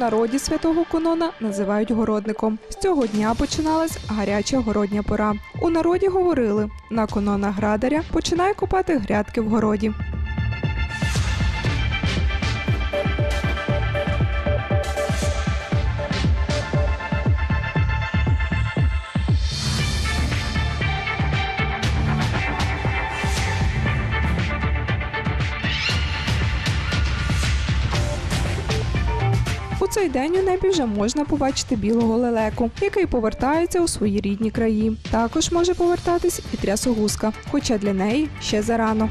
народі святого Конона називають городником. З цього дня починалась гаряча городня пора. У народі говорили: на конона градаря починає копати грядки в городі. Цей день у небі вже можна побачити білого лелеку, який повертається у свої рідні краї. Також може повертатись і трясогузка, хоча для неї ще зарано.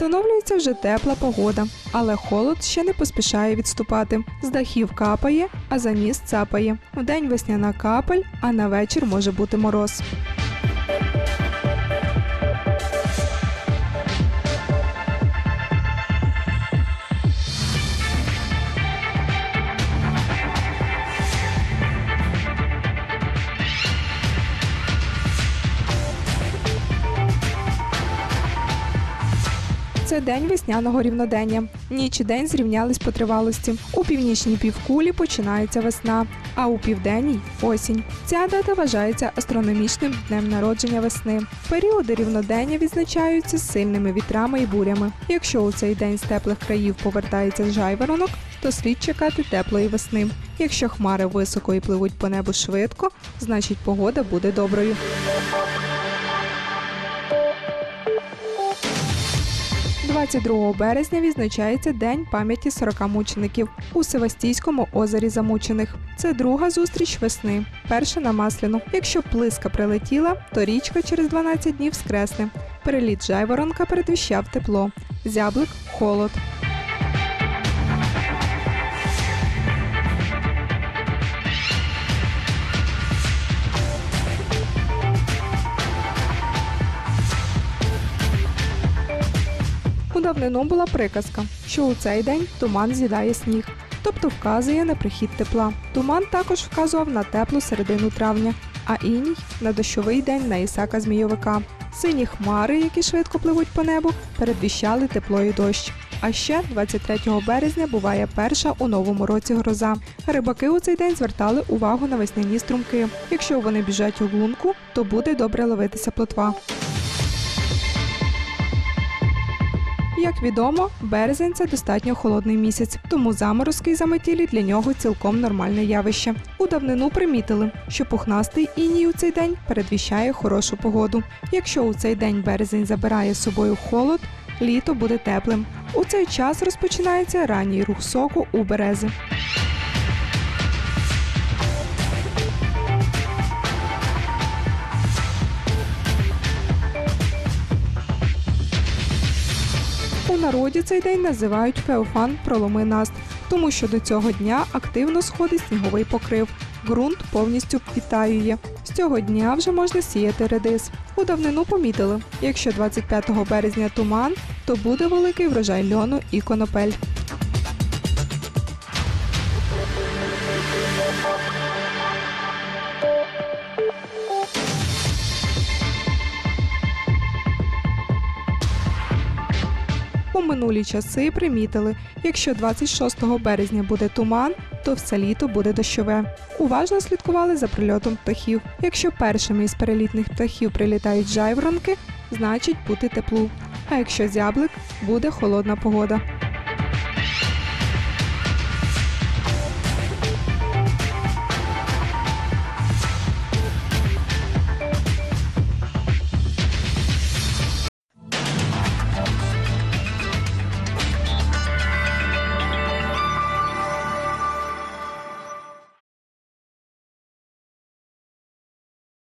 Встановлюється вже тепла погода, але холод ще не поспішає відступати. З дахів капає, а за ніс цапає. Вдень весняна капель, а на вечір може бути мороз. Це день весняного рівнодення. Ніч і день зрівнялись по тривалості. У північній півкулі починається весна, а у південній осінь. Ця дата вважається астрономічним днем народження весни. Періоди рівнодення відзначаються сильними вітрами і бурями. Якщо у цей день з теплих країв повертається жайворонок, то слід чекати теплої весни. Якщо хмари високо і пливуть по небу швидко, значить погода буде доброю. – 22 березня відзначається День пам'яті 40 мучеників у Севастійському озері Замучених. Це друга зустріч весни, перша на Масляну. Якщо плиска прилетіла, то річка через 12 днів скресне. Переліт жайворонка передвіщав тепло, зяблик холод. У давнину була приказка, що у цей день туман з'їдає сніг, тобто вказує на прихід тепла. Туман також вказував на теплу середину травня, а іній на дощовий день на Ісака Змійовика. Сині хмари, які швидко пливуть по небу, передвіщали тепло і дощ. А ще 23 березня буває перша у новому році гроза. Рибаки у цей день звертали увагу на весняні струмки. Якщо вони біжать у лунку, то буде добре ловитися плотва. Як відомо, березень це достатньо холодний місяць, тому заморозки й заметілі для нього цілком нормальне явище. У давнину примітили, що пухнастий іній у цей день передвіщає хорошу погоду. Якщо у цей день березень забирає з собою холод, літо буде теплим. У цей час розпочинається ранній рух соку у берези. У народі цей день називають Феофан проломи наст, тому що до цього дня активно сходить сніговий покрив. Ґрунт повністю підтаює. З цього дня вже можна сіяти редис. У давнину помітили, якщо 25 березня туман, то буде великий врожай льону і конопель. Минулі часи примітили, якщо 26 березня буде туман, то все літо буде дощове. Уважно слідкували за прильотом птахів. Якщо першими із перелітних птахів прилітають жайворонки, значить бути теплу. А якщо зяблик, буде холодна погода.